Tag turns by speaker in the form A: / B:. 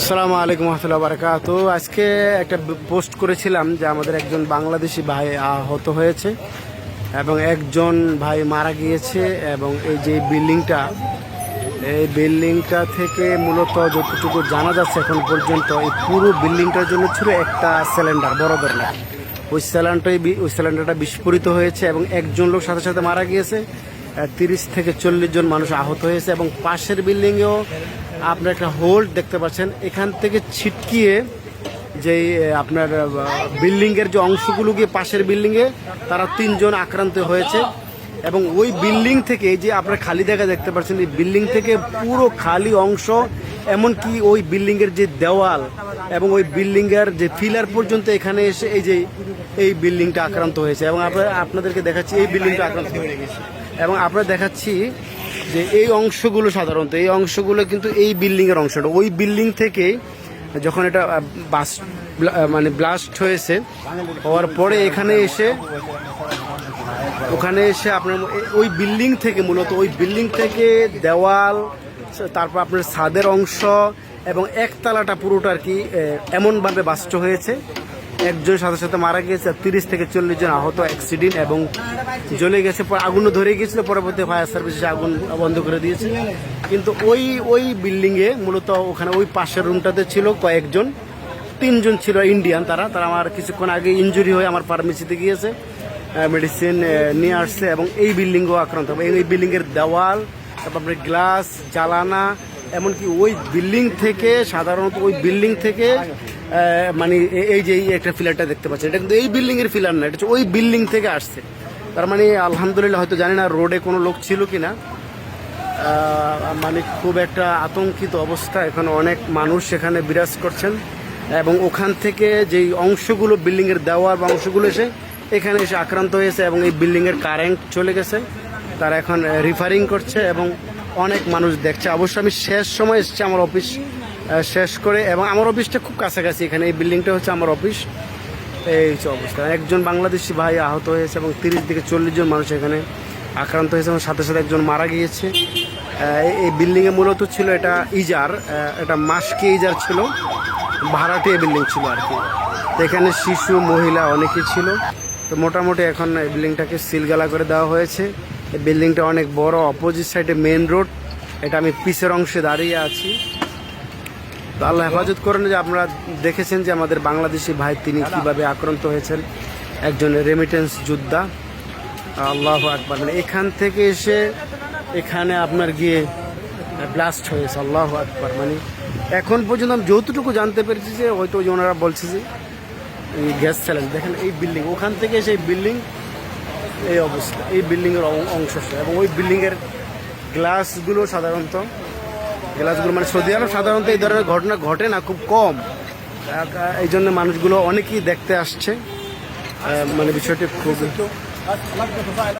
A: আসসালামু আলাইকুম রহমতুল্লাহ বারকাত আজকে একটা পোস্ট করেছিলাম যে আমাদের একজন বাংলাদেশি ভাই আহত হয়েছে এবং একজন ভাই মারা গিয়েছে এবং এই যে বিল্ডিংটা, এই বিল্ডিংটা থেকে মূলত যতটুকু জানা যাচ্ছে এখন পর্যন্ত, এই পুরো বিল্ডিংটার জন্য ছিল একটা সিলিন্ডার বড় ধরনের ওই সিলিন্ডারটাই ওই সিলিন্ডারটা বিস্ফোরিত হয়েছে এবং একজন লোক সাথে সাথে মারা গিয়েছে। তিরিশ থেকে চল্লিশ জন মানুষ আহত হয়েছে এবং পাশের বিল্ডিংয়েও আপনার একটা হোল্ড দেখতে পাচ্ছেন। এখান থেকে ছিটকিয়ে যে আপনার বিল্ডিংয়ের যে অংশগুলো গিয়ে পাশের বিল্ডিং এ তারা তিনজন আক্রান্ত হয়েছে। এবং ওই বিল্ডিং থেকে যে আপনার খালি জায়গা দেখতে পাচ্ছেন, এই বিল্ডিং থেকে পুরো খালি অংশ, এমনকি ওই বিল্ডিংয়ের যে দেওয়াল এবং ওই বিল্ডিং এর যে ফিলার পর্যন্ত এখানে এসে এই যে, এই বিল্ডিংটা আক্রান্ত হয়েছে। এবং আপনার আপনাদেরকে দেখাচ্ছি, এই বিল্ডিংটা আক্রান্ত হয়ে গেছে এবং আপনারা দেখাচ্ছি যে এই অংশগুলো সাধারণত, এই অংশগুলো কিন্তু এই বিল্ডিংয়ের অংশটা। ওই বিল্ডিং থেকে যখন এটা বাস মানে ব্লাস্ট হয়েছে, হওয়ার পরে এখানে এসে, ওখানে এসে আপনার ওই বিল্ডিং থেকে মূলত ওই বিল্ডিং থেকে দেওয়াল তারপর আপনার ছাদের অংশ এবং একতলাটা পুরোটা আর কি এমনভাবে বাস্ট হয়েছে। একজন সাথে সাথে মারা গিয়েছে, তিরিশ থেকে চল্লিশ জন আহত অ্যাক্সিডেন্ট এবং জ্বলে গেছে আগুনও ধরে গিয়েছিল, পরবর্তী ফায়ার সার্ভিস আগুন বন্ধ করে দিয়েছে। কিন্তু ওই ওই বিল্ডিংয়ে মূলত ওখানে ওই পাশের রুমটাতে ছিল কয়েকজন, তিনজন ছিল ইন্ডিয়ান তারা তারা আমার কিছুক্ষণ আগে ইনজুরি হয়ে আমার ফার্মেসিতে গিয়েছে মেডিসিন নিয়ে আসছে এবং এই বিল্ডিংও আক্রান্ত হবে। এই বিল্ডিংয়ের দেওয়াল, তারপর গ্লাস জ্বালানা, এমনকি ওই বিল্ডিং থেকে, সাধারণত ওই বিল্ডিং থেকে মানে এই যে একটা ফিলারটা দেখতে পাচ্ছেন এটা কিন্তু এই বিল্ডিং এর ফিলার না এটা হচ্ছে ওই বিল্ডিং থেকে আসছে। তার মানে আলহামদুলিল্লাহ হয়তো জানি না রোডে কোনো লোক ছিল কিনা। আহ, মানে খুব একটা আতঙ্কিত অবস্থা এখানে অনেক মানুষ সেখানে বিরাজ করছেন এবং ওখান থেকে যেই অংশগুলো বিল্ডিংয়ের দেওয়ার বা অংশগুলো এসে এখানে এসে আক্রান্ত হয়েছে এবং এই বিল্ডিংয়ের কারেন্ট চলে গেছে। তারা এখন রিফারিং করছে এবং অনেক মানুষ দেখছে। অবশ্য আমি শেষ সময় এসেছি আমার অফিস শেষ করে এবং আমার অফিসটা খুব কাছাকাছি। এখানে এই বিল্ডিংটা হচ্ছে আমার অফিস। এই হচ্ছে অবস্থা। একজন বাংলাদেশি ভাই আহত হয়েছে এবং তিরিশ থেকে চল্লিশ জন মানুষ এখানে আক্রান্ত হয়েছে এবং সাথে সাথে একজন মারা গিয়েছে। এই- বিল্ডিংয়ে মূলত ছিল এটা ইজার এটা মাসকে ইজার ছিল। ভাড়াটিয়া বিল্ডিং ছিল আর কি। এখানে শিশু, মহিলা অনেকেই ছিল। তো মোটামুটি এখন এই বিল্ডিংটাকে সিলগালা করে দেওয়া হয়েছে। এই বিল্ডিংটা অনেক বড় অপোজিট সাইডে মেন রোড এটা আমি পিসের অংশে দাঁড়িয়ে আছি। তো আল্লাহ হেফাজত করেন যে আপনারা দেখেছেন যে আমাদের বাংলাদেশি ভাই তিনি কীভাবে আক্রান্ত হয়েছেন, একজন রেমিটেন্স যোদ্ধা। আল্লাহ আকবার। মানে এখান থেকে এসে এখানে আপনার গিয়ে ব্লাস্ট হয়েছে, আল্লাহ আকবার। মানে এখন পর্যন্ত আমি যতটুকু জানতে পেরেছি যে হয়তো ওই ওনারা বলছে যে এই গ্যাস চ্যালেঞ্জ দেখেন এই বিল্ডিং ওখান থেকে এসে এই বিল্ডিং এই অবস্থা, এই বিল্ডিংয়ের অংশ। এবং ওই বিল্ডিংয়ের গ্লাসগুলো সাধারণত গ্লাসগুলো মানে সৌদি আরব সাধারণত এই ধরনের ঘটনা ঘটে না, খুব কম। এই জন্য মানুষগুলো অনেকেই দেখতে আসছে। মানে বিষয়টি খুব